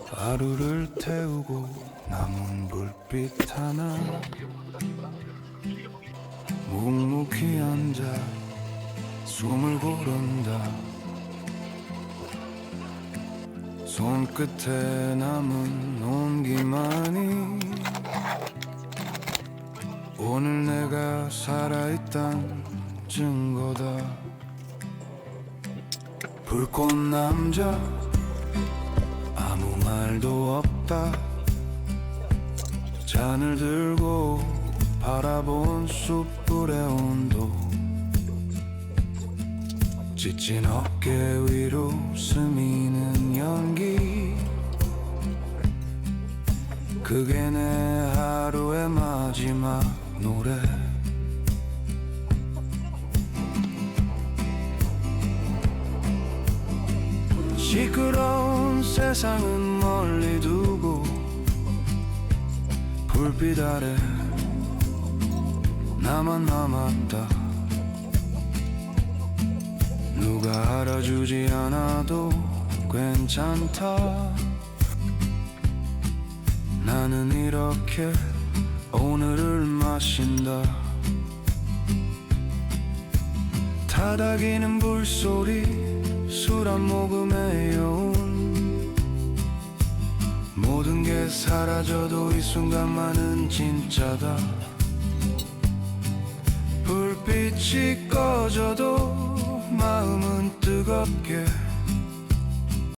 하루를 태우고 남은 불빛 하나. 묵묵히 앉아 숨을 고른다. 손끝에 남은 온기만이 오늘 내가 살아있단 증거다. 불꽃 남자 말도 없다. 잔을 들고 바라본 숯불의 온도. 지친 어깨 위로 스미는 연기. 그게 내 하루의 마지막 노래. 시끄러운 세상은 멀리 두고 불빛 아래 나만 남았다. 누가 알아주지 않아도 괜찮다. 나는 이렇게 오늘을 마신다. 타닥이는 불소리 술 한 모금의 사라져도 이 순간만은 진짜다. 불빛이 꺼져도 마음은 뜨겁게